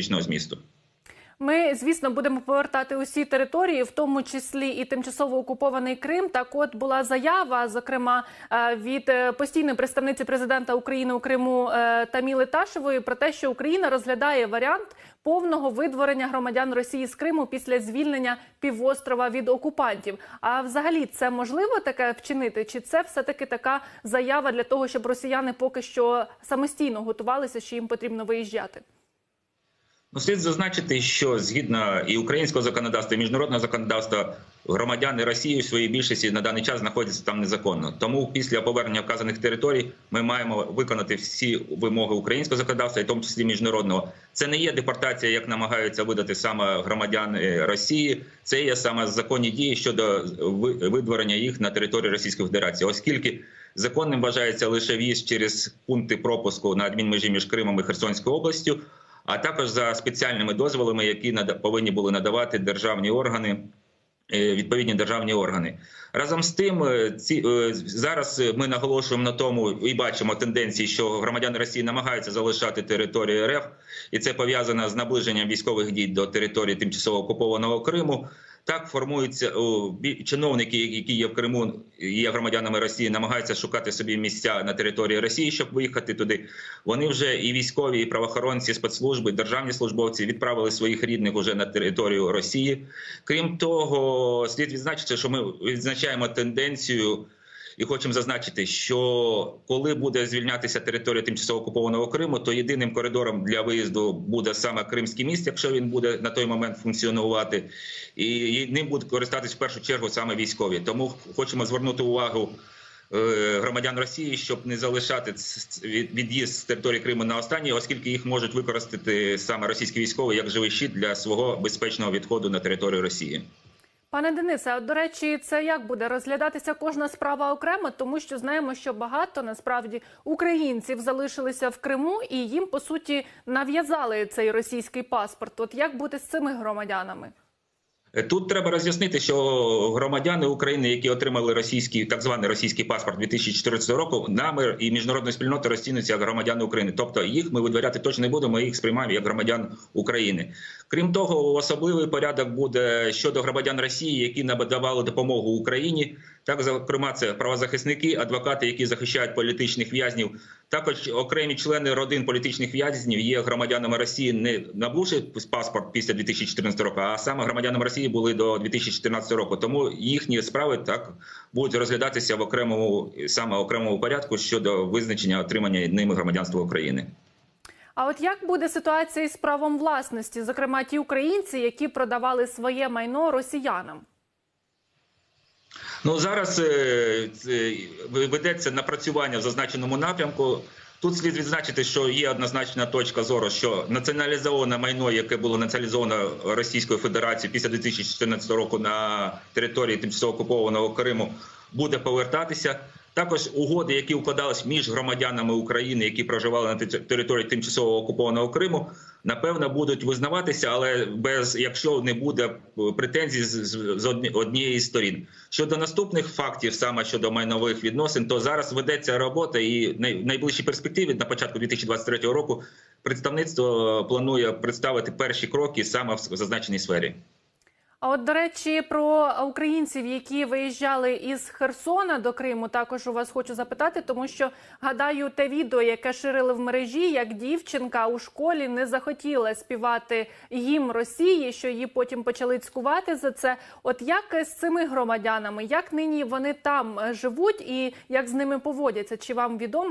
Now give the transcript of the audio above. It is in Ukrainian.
політичного змісту. Ми, звісно, будемо повертати усі території, в тому числі і тимчасово окупований Крим. Так, от була заява, зокрема е, від е, постійної представниці президента України у Криму е, Таміли Ташевої, про те, що Україна розглядає варіант повного видворення громадян Росії з Криму після звільнення півострова від окупантів. А взагалі це можливо таке вчинити? Чи це все таки така заява для того, щоб росіяни поки що самостійно готувалися, що їм потрібно виїжджати? Ну, слід зазначити, що згідно і українського законодавства, і міжнародного законодавства, громадяни Росії у своїй більшості на даний час знаходяться там незаконно. Тому після повернення вказаних територій ми маємо виконати всі вимоги українського законодавства, і в тому числі міжнародного. Це не є депортація, як намагаються видати саме громадяни Росії. Це є саме законні дії щодо видворення їх на території Російської Федерації, оскільки. Законним вважається лише в'їзд через пункти пропуску на адмінмежі між Кримом і Херсонською областю, а також за спеціальними дозволами, які повинні були надавати державні органи. е, Відповідні державні органи разом з тим, е, ці е, зараз ми наголошуємо на тому і бачимо тенденції, що громадяни Росії намагаються залишати територію РФ, і це пов'язано з наближенням військових дій до території тимчасово окупованого Криму. Так формуються о, чиновники, які є в Криму, і є громадянами Росії, намагаються шукати собі місця на території Росії, щоб виїхати туди. Вони вже і військові, і правоохоронці, спецслужби, державні службовці відправили своїх рідних уже на територію Росії. Крім того, слід відзначити, що ми відзначаємо тенденцію. І хочемо зазначити, що коли буде звільнятися територія тимчасово окупованого Криму, то єдиним коридором для виїзду буде саме Кримський міст, якщо він буде на той момент функціонувати, і ним будуть користатись в першу чергу саме військові. Тому хочемо звернути увагу е, громадян Росії, щоб не залишати від'їзд з території Криму на останній, оскільки їх можуть використати саме російські військові як живий щит для свого безпечного відходу на територію Росії. Пане Денисе, до речі, це як буде розглядатися кожна справа окремо, тому що знаємо, що багато насправді українців залишилися в Криму, і їм по суті нав'язали цей російський паспорт. От як бути з цими громадянами? Е, Тут треба роз'яснити, що громадяни України, які отримали російський так званий російський паспорт 2014 року, нами і міжнародною спільнотою розцінюються як громадяни України. Тобто їх ми видворяти точно не будемо. Ми їх сприймаємо як громадян України. Крім того, особливий порядок буде щодо громадян Росії, які надавали допомогу Україні. Так, зокрема, це правозахисники, адвокати, які захищають політичних в'язнів. Також окремі члени родин політичних в'язнів є громадянами Росії, не набувши паспорт після 2014 року, а саме громадянами Росії були до 2014 року. Тому їхні справи так будуть розглядатися в окремому саме окремому порядку щодо визначення отримання ними громадянства України. А от як буде ситуація із правом власності, зокрема ті українці, які продавали своє майно росіянам? Ну зараз е, ведеться напрацювання в зазначеному напрямку. Тут слід відзначити, що є однозначна точка зору, що націоналізоване майно, яке було націоналізовано Російською Федерацією після 2014 року на території тимчасово окупованого Криму, буде повертатися. Також угоди, які укладались між громадянами України, які проживали на території тимчасово окупованого Криму, напевно, будуть визнаватися, але без якщо не буде е, претензій з, однієї з сторін. Щодо наступних фактів, саме щодо майнових відносин, то зараз ведеться робота, і в найближчій перспективі на початку 2023 року представництво планує представити перші кроки саме в зазначеній сфері. А от до речі, про українців, які виїжджали із Херсона до Криму, також у вас хочу запитати, тому що гадаю, те відео, яке ширили в мережі, як дівчинка у школі не захотіла співати гімн Росії, що її потім почали цькувати за це. От як з цими громадянами, як нині вони там е, живуть і як з ними поводяться? Чи вам відомо?